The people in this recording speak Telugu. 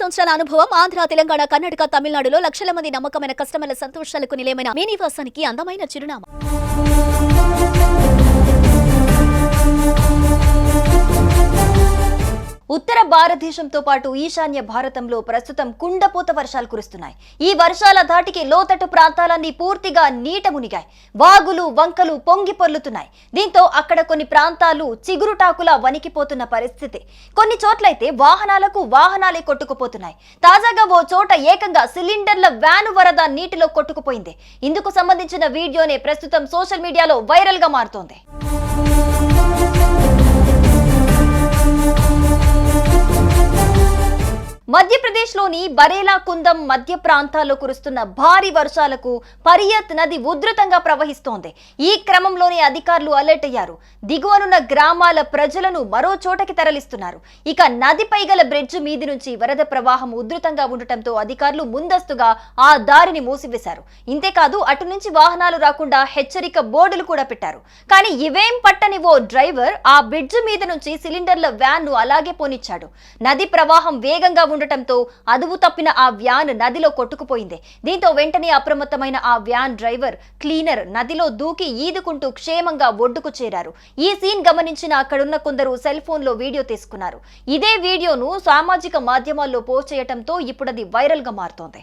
సంవత్సరాల అనుభవం ఆంధ్ర తెలంగాణ కర్ణాటక తమిళనాడులో లక్షల మంది నమ్మకమైన కస్టమర్ల సంతోషాలకు నిలయమైన మీ నివాసానికి అందమైన చిరునామా. భారతదేశంతో పాటు ఈశాన్య భారతంలో ప్రస్తుతం కుండపోత వర్షాలు కురుస్తున్నాయి. ఈ వర్షాల ధాటికి లోతట్టు ప్రాంతాలన్నీ పూర్తిగా నీట మునిగాయి. వాగులు వంకలు పొంగి పొర్లుతున్నాయి. దీంతో అక్కడ కొన్ని ప్రాంతాలు చిగురుటాకులా వణికిపోతున్న పరిస్థితి. కొన్ని చోట్లయితే వాహనాలకు వాహనాలే కొట్టుకుపోతున్నాయి. తాజాగా ఓ చోట ఏకంగా సిలిండర్ల వ్యాను వరద నీటిలో కొట్టుకుపోయింది. ఇందుకు సంబంధించిన వీడియోనే ప్రస్తుతం సోషల్ మీడియాలో వైరల్గా మారుతోంది. మధ్యప్రదేశ్లోని బరేలా కుందం మధ్య ప్రాంతాల్లో కురుస్తున్న భారీ వర్షాలకు పరియత్ నది ఉధృతంగా ప్రవహిస్తోంది. ఈ క్రమంలోనే అధికారులు అలర్ట్ అయ్యారు. దిగువనున్న గ్రామాల ప్రజలను మరో చోటకి తరలిస్తున్నారు. ఇక నదిపై గల బ్రిడ్జ్ మీది నుంచి వరద ప్రవాహం ఉధృతంగా ఉండటంతో అధికారులు ముందస్తుగా ఆ దారిని మూసివేశారు. ఇంతేకాదు అటు నుంచి వాహనాలు రాకుండా హెచ్చరిక బోర్డులు కూడా పెట్టారు. కానీ ఇవేం పట్టని ఓ డ్రైవర్ ఆ బ్రిడ్జ్ మీద నుంచి సిలిండర్ల వ్యాన్ను అలాగే పోనిచ్చాడు. నది ప్రవాహం వేగంగా ఉండటంతో అదువు తప్పిన ఆ వ్యాన్ నదిలో కొట్టుకుపోయింది. దీంతో వెంటనే అప్రమత్తమైన ఆ వ్యాన్ డ్రైవర్ క్లీనర్ నదిలో దూకి ఈదుకుంటూ క్షేమంగా ఒడ్డుకు చేరారు. ఈ సీన్ గమనించిన అక్కడున్న కొందరు సెల్ ఫోన్లో వీడియో తీసుకున్నారు. ఇదే వీడియోను సామాజిక మాధ్యమాల్లో పోస్ట్ చేయడంతో ఇప్పుడది వైరల్గా మారుతోంది.